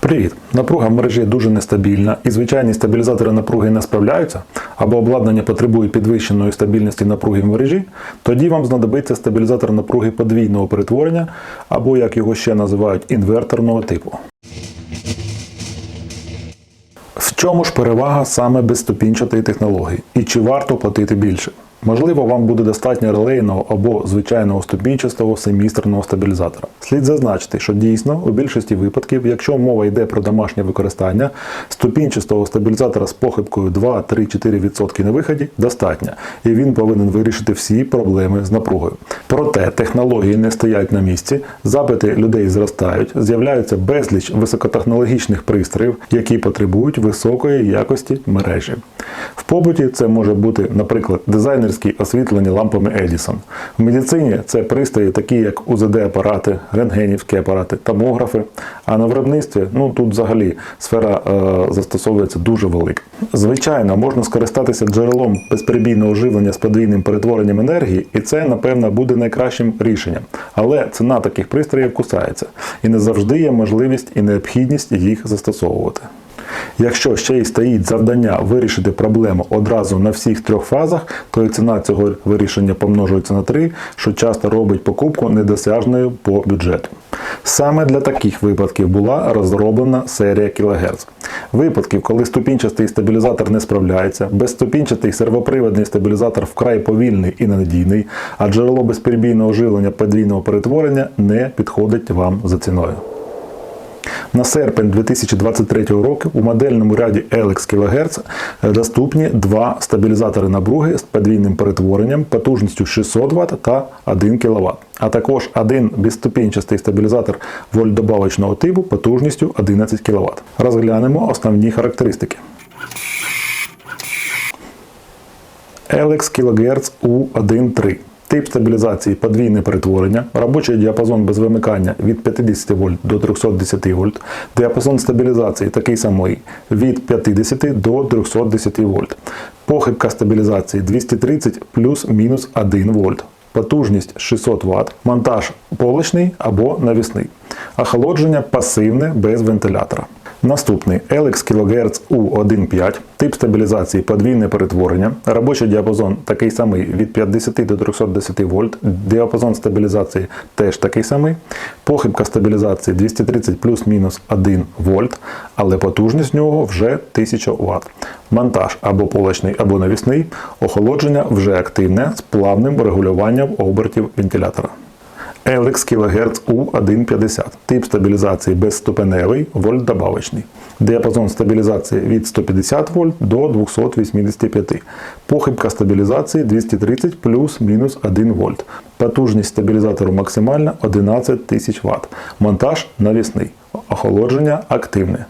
Привіт! Напруга в мережі дуже нестабільна і звичайні стабілізатори напруги не справляються, або обладнання потребує підвищеної стабільності напруги в мережі, тоді вам знадобиться стабілізатор напруги подвійного перетворення, або як його ще називають інверторного типу. В чому ж перевага саме безступінчатої технології і чи варто платити більше? Можливо, вам буде достатньо релейного або звичайного ступінчастого семістрного стабілізатора. Слід зазначити, що дійсно у більшості випадків, якщо мова йде про домашнє використання, ступінчастого стабілізатора з похибкою 2, 3, 4% на виході достатньо, і він повинен вирішити всі проблеми з напругою. Проте технології не стоять на місці, запити людей зростають, з'являються безліч високотехнологічних пристроїв, які потребують високої якості мережі. В побуті це може бути, наприклад, дизайнерські освітлення лампами Edison. В медицині це пристрої, такі як УЗД-апарати, рентгенівські апарати, томографи. А на виробництві, ну тут взагалі сфера е, застосовується дуже велика. Звичайно, можна скористатися джерелом безперебійного живлення з подвійним перетворенням енергії, і це, напевно, буде найкращим рішенням. Але ціна таких пристроїв кусається, і не завжди є можливість і необхідність їх застосовувати. Якщо ще й стоїть завдання вирішити проблему одразу на всіх трьох фазах, то і ціна цього вирішення помножується на 3, що часто робить покупку недосяжною по бюджету. Саме для таких випадків була розроблена серія кГц. Випадків, коли ступінчастий стабілізатор не справляється, безступінчатий сервоприводний стабілізатор вкрай повільний і ненадійний, а джерело безперебійного живлення подвійного перетворення не підходить вам за ціною. На серпень 2023 року у модельному ряді LX кГц доступні два стабілізатори напруги з подвійним перетворенням потужністю 600 Вт та 1 кВт, а також один безступінчастий стабілізатор вольтдобавочного типу потужністю 11 кВт. Розглянемо основні характеристики. LX кГц U13. Тип стабілізації подвійне перетворення, робочий діапазон без вимикання від 50 вольт до 310 вольт, діапазон стабілізації такий самий від 50 до 310 вольт, похибка стабілізації 230 плюс-мінус 1 вольт, потужність 600 Вт, монтаж полочний або навісний, охолодження пасивне без вентилятора. Наступний. LX кГц U15, тип стабілізації подвійне перетворення, робочий діапазон такий самий від 50 до 310 вольт, діапазон стабілізації теж такий самий, похибка стабілізації 230 плюс-мінус 1 вольт, але потужність нього вже 1000 Вт. Монтаж або полочний, або навісний, охолодження вже активне з плавним регулюванням обертів вентилятора. LX кГц U150. Тип стабілізації безступеневий, вольт-добавочний. Діапазон стабілізації від 150 вольт до 285. Похибка стабілізації 230 плюс-мінус 1 вольт. Потужність стабілізатору максимальна 11 000 Вт. Монтаж навісний. Охолодження активне.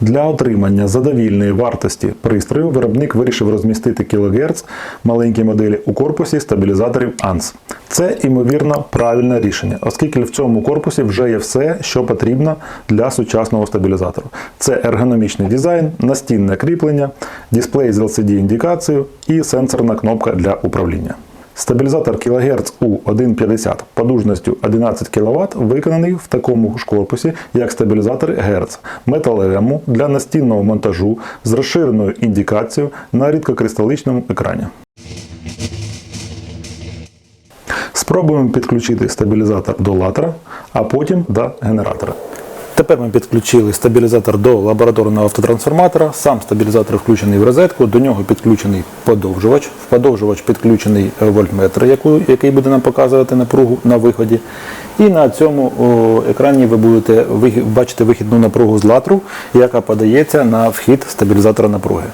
Для отримання задовільної вартості пристрою виробник вирішив розмістити кГц маленькій моделі у корпусі стабілізаторів ANS. Це, ймовірно, правильне рішення, оскільки в цьому корпусі вже є все, що потрібно для сучасного стабілізатора. Це ергономічний дизайн, настінне кріплення, дисплей з LCD-індикацією і сенсорна кнопка для управління. Стабілізатор кГц U150 потужністю 11 кВт виконаний в такому ж корпусі, як стабілізатори Герц, металевому для настінного монтажу з розширеною індикацією на рідкокристаличному екрані. Спробуємо підключити стабілізатор до латера, а потім до генератора. Тепер ми підключили стабілізатор до лабораторного автотрансформатора. Сам стабілізатор включений в розетку, до нього підключений подовжувач. В подовжувач підключений вольтметр, який буде нам показувати напругу на виході. І на цьому екрані ви будете бачити вихідну напругу з латру, яка подається на вхід стабілізатора напруги.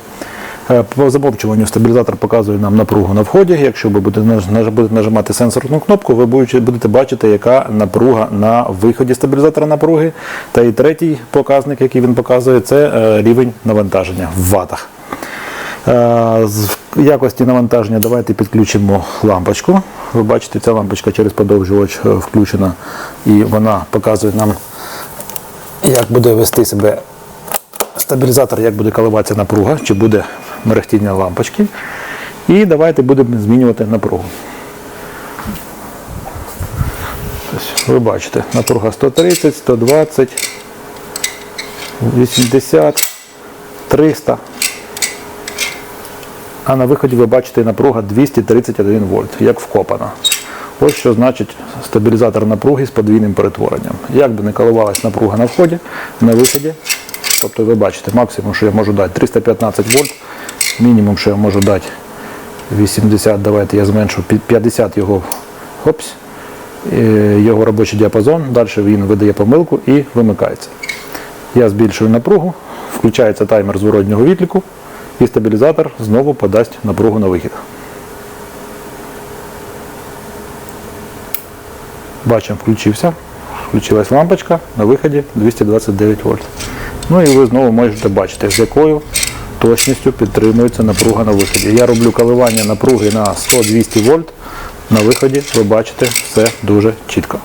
Е, По замовчуванню стабілізатор показує нам напругу на вході. Якщо ви будете наж- наж- будете нажимати сенсорну кнопку, ви будете бачити, яка напруга на виході стабілізатора напруги. Та і третій показник, який він показує, це е, рівень навантаження в ватах. Е, З якості навантаження давайте підключимо лампочку. Ви бачите, ця лампочка через подовжувач включена і вона показує нам, як буде вести себе стабілізатор, як буде коливатися напруга, чи буде мерехтіння лампочки. І давайте будемо змінювати напругу. Ви бачите, напруга 130, 120, 80, 300. А на виході ви бачите напруга 231 вольт, як вкопана. Ось що значить стабілізатор напруги з подвійним перетворенням. Як би не коливалась напруга на вході, на виході. Тобто ви бачите, максимум, що я можу дати 315 вольт, мінімум, що я можу дати 80, давайте я зменшу 50 його хопс, його робочий діапазон, далі він видає помилку і вимикається. Я збільшую напругу, включається таймер зворотнього відліку і стабілізатор знову подасть напругу на вихід. Бачимо, включився. Включилась лампочка на виході 229 вольт. Ну і ви знову можете бачити, з якою точністю підтримується напруга на виході. Я роблю коливання напруги на 100-200 вольт. На виході ви бачите все дуже чітко.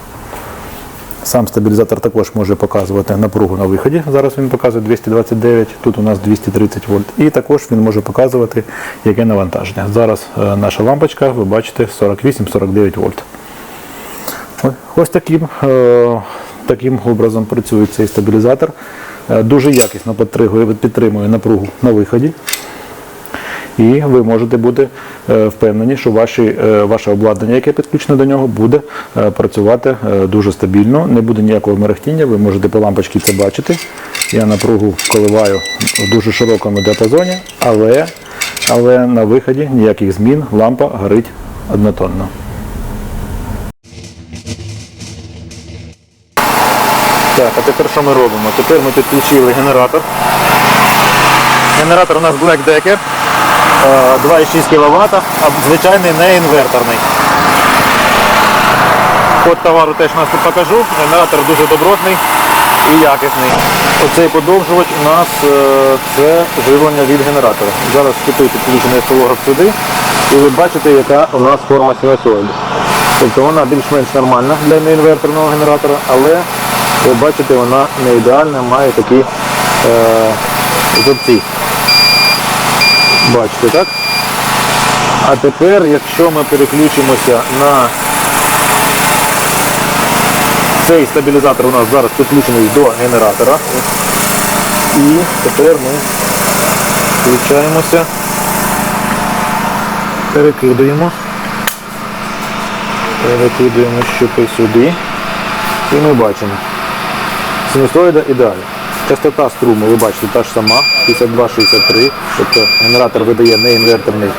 Сам стабілізатор також може показувати напругу на виході. Зараз він показує 229, тут у нас 230 вольт. І також він може показувати, яке навантаження. Зараз е, наша лампочка, ви бачите, 48-49 вольт. Ось- таким, е, таким образом працює цей стабілізатор. Е, Дуже якісно підтримує, напругу на виході. І ви можете бути е, впевнені, що ваші, е, ваше обладнання, яке підключено до нього, буде працювати дуже стабільно, не буде ніякого мерехтіння, ви можете по лампочці це бачити. Я напругу коливаю в дуже широкому діапазоні, але, але на виході ніяких змін, лампа горить однотонно. Так, а тепер що ми робимо? Тепер ми підключили генератор. Генератор у нас Black Decker. е, 2,6 кВт, а звичайний не інверторний. Код товару теж нас тут покажу. Генератор дуже добротний і якісний. Оцей подовжувач у нас е, це живлення від генератора. Зараз купив підключений осцилограф сюди і ви бачите, яка у нас форма синусоїду. Тобто вона більш-менш нормальна для неінверторного генератора, але ви бачите, вона не ідеальна, має такі е, зубці. Бачите, так? А тепер, якщо ми переключимося на цей стабілізатор у нас зараз підключений до генератора. І тепер ми включаємося, перекидуємо, перекидуємо щупи сюди. І ми бачимо. Синусоїда ідеальна. Частота струму, ви бачите, та ж сама, 52-63, тобто генератор видає неінверторний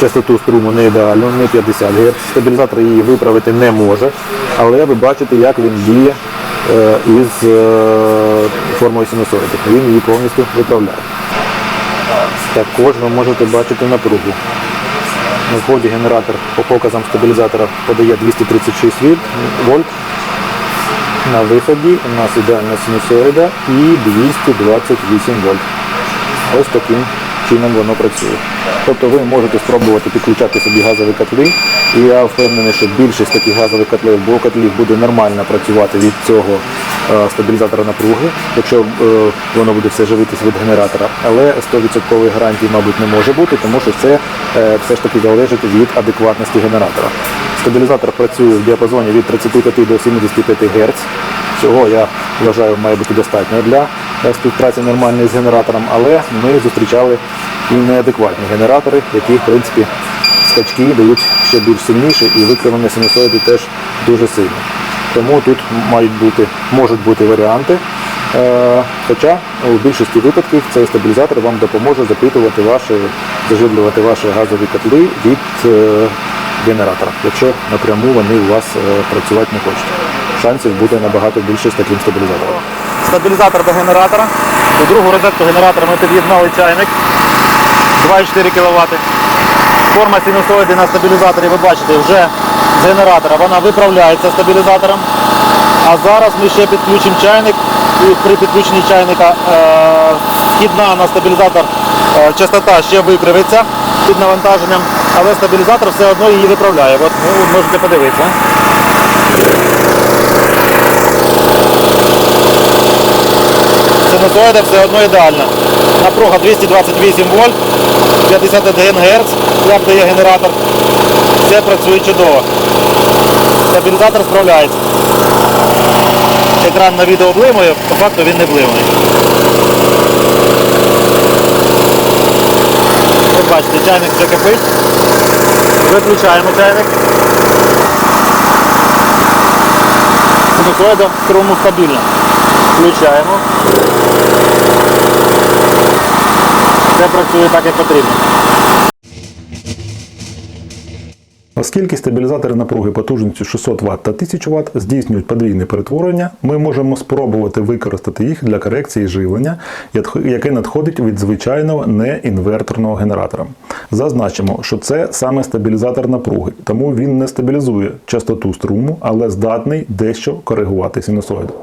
частоту струму не ідеальну, не 50 Гц. Стабілізатор її виправити не може, але ви бачите, як він діє е, із е, формою синусоїди. Він її повністю виправляє. Також ви можете бачити напругу. На вході генератор по показам стабілізатора подає 236 вольт- вольт. На виході у нас ідеальна синусоїда і 228 вольт. Ось таким чином воно працює. Тобто ви можете спробувати підключати собі газові котли, і я впевнений, що більшість таких газових котлів, бо котлів буде нормально працювати від цього е, стабілізатора напруги, якщо е, воно буде все живитись від генератора. Але 100% гарантії, мабуть, не може бути, тому що це е, все ж таки залежить від адекватності генератора. Стабілізатор працює в діапазоні від 35 до 75 Гц. Цього я вважаю має бути достатньо для співпраці нормальної з генератором, але ми зустрічали і неадекватні генератори, які в принципі скачки дають ще більш сильніші і викривлення синусоїди теж дуже сильно. Тому тут мають бути, можуть бути варіанти. Е, Хоча у більшості випадків цей стабілізатор вам допоможе запитувати ваші, заживлювати ваші газові котли від е, генератора, якщо напряму вони у вас е, працювати не хочуть. Шансів буде набагато більше з таким стабілізатором. Стабілізатор до генератора. У другу розетку генератора ми під'єднали чайник 2,4 кВт. Форма синусоїди на стабілізаторі, ви бачите, вже з генератора вона виправляється стабілізатором. А зараз ми ще підключимо чайник і при підключенні чайника е, вхідна на стабілізатор е, частота ще викривиться під навантаженням, але стабілізатор все одно її виправляє. От ви можете подивитися. Синусоїда все одно ідеальна. Напруга 228 вольт, 51 Гц, як дає генератор. Все працює чудово. Стабілізатор справляється. Екран на відео блимає, по факту він не блимає. Ось бачите, чайник вже кипить. Виключаємо чайник. Синусоїда струму стабільна. Включаємо. Все працює так, як потрібно. Оскільки стабілізатори напруги потужністю 600 Вт та 1000 Вт здійснюють подвійне перетворення, ми можемо спробувати використати їх для корекції живлення, яке надходить від звичайного неінверторного генератора. Зазначимо, що це саме стабілізатор напруги, тому він не стабілізує частоту струму, але здатний дещо коригувати синусоїду.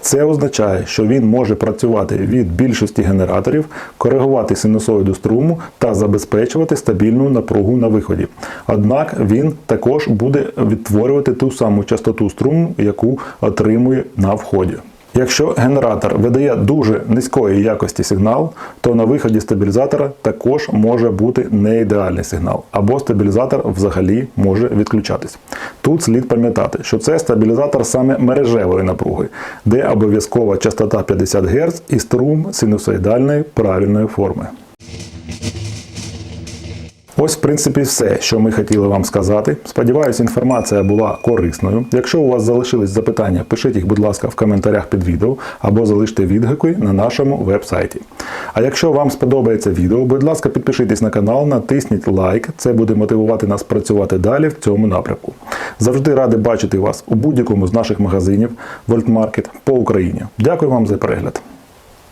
Це означає, що він може працювати від більшості генераторів, коригувати синусоїду струму та забезпечувати стабільну напругу на виході. Однак він також буде відтворювати ту саму частоту струму, яку отримує на вході. Якщо генератор видає дуже низької якості сигнал, то на виході стабілізатора також може бути не ідеальний сигнал, або стабілізатор взагалі може відключатись. Тут слід пам'ятати, що це стабілізатор саме мережевої напруги, де обов'язкова частота 50 Гц і струм синусоїдальної правильної форми. Ось, в принципі, все, що ми хотіли вам сказати. Сподіваюсь, інформація була корисною. Якщо у вас залишились запитання, пишіть їх, будь ласка, в коментарях під відео або залиште відгуки на нашому веб-сайті. А якщо вам сподобається відео, будь ласка, підпишіться на канал, натисніть лайк. Це буде мотивувати нас працювати далі в цьому напрямку. Завжди радий бачити вас у будь-якому з наших магазинів Вольтмаркет по Україні. Дякую вам за перегляд.